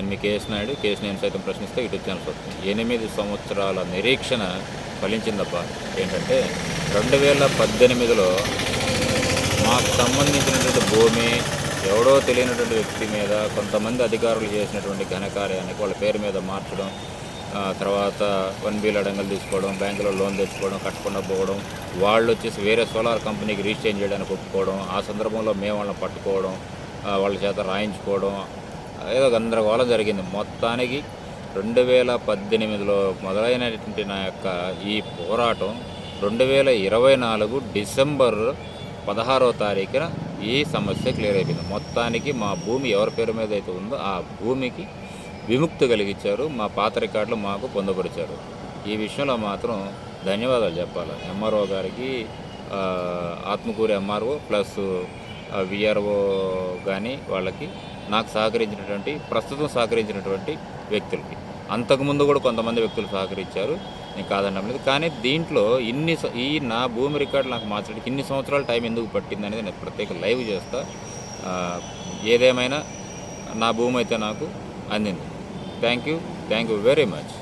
నేను మీ case Naidu case నేను సైతం ప్రశ్నిస్తే ఇటు వచ్చాను వస్తుంది. ఎనిమిది సంవత్సరాల నిరీక్షణ ఫలించిందబ్బా. ఏంటంటే రెండు వేల పద్దెనిమిదిలో మాకు సంబంధించినటువంటి భూమి ఎవడో తెలియనటువంటి వ్యక్తి మీద కొంతమంది అధికారులు చేసినటువంటి ఘనకార్యానికి వాళ్ళ పేరు మీద మార్చడం తర్వాత వన్ బిల్ అడంగలు తీసుకోవడం బ్యాంకులో లోన్ తెచ్చుకోవడం కట్టకుండా పోవడం వాళ్ళు వచ్చేసి వేరే సోలార్ కంపెనీకి రీచేంజ్ చేయడానికి ఒప్పుకోవడం ఆ సందర్భంలో మేము వాళ్ళని పట్టుకోవడం వాళ్ళ చేత రాయించుకోవడం ఏదో గందరగోళం జరిగింది. మొత్తానికి రెండు వేల పద్దెనిమిదిలో మొదలైనటువంటి నా యొక్క ఈ పోరాటం రెండు వేల ఇరవై నాలుగు డిసెంబర్ పదహారో తారీఖున ఈ సమస్య క్లియర్ అయిపోయింది. మొత్తానికి మా భూమి ఎవరి పేరు మీద అయితే ఉందో ఆ భూమికి విముక్తి కలిగించారు. మా పాత రికార్డులు మాకు పొందుపరిచారు. ఈ విషయంలో మాత్రం ధన్యవాదాలు చెప్పాలి. ఎంఆర్ఓ గారికి ఆత్మకూరి ఎంఆర్ఓ ప్లస్ విఆర్ఓ కానీ వాళ్ళకి నాకు సహకరించినటువంటి ప్రస్తుతం సహకరించినటువంటి వ్యక్తులకి. అంతకుముందు కూడా కొంతమంది వ్యక్తులు సహకరించారు. నేను కాదనడం లేదు కానీ దీంట్లో ఇన్ని స- ఈ నా భూమి రికార్డు నాకు మార్చడానికి ఇన్ని సంవత్సరాల టైం ఎందుకు పట్టింది అనేది నేను ప్రత్యేక లైవ్ చేస్తా. ఏదేమైనా నా భూమి అయితే నాకు అందింది. Thank you. Thank you very much.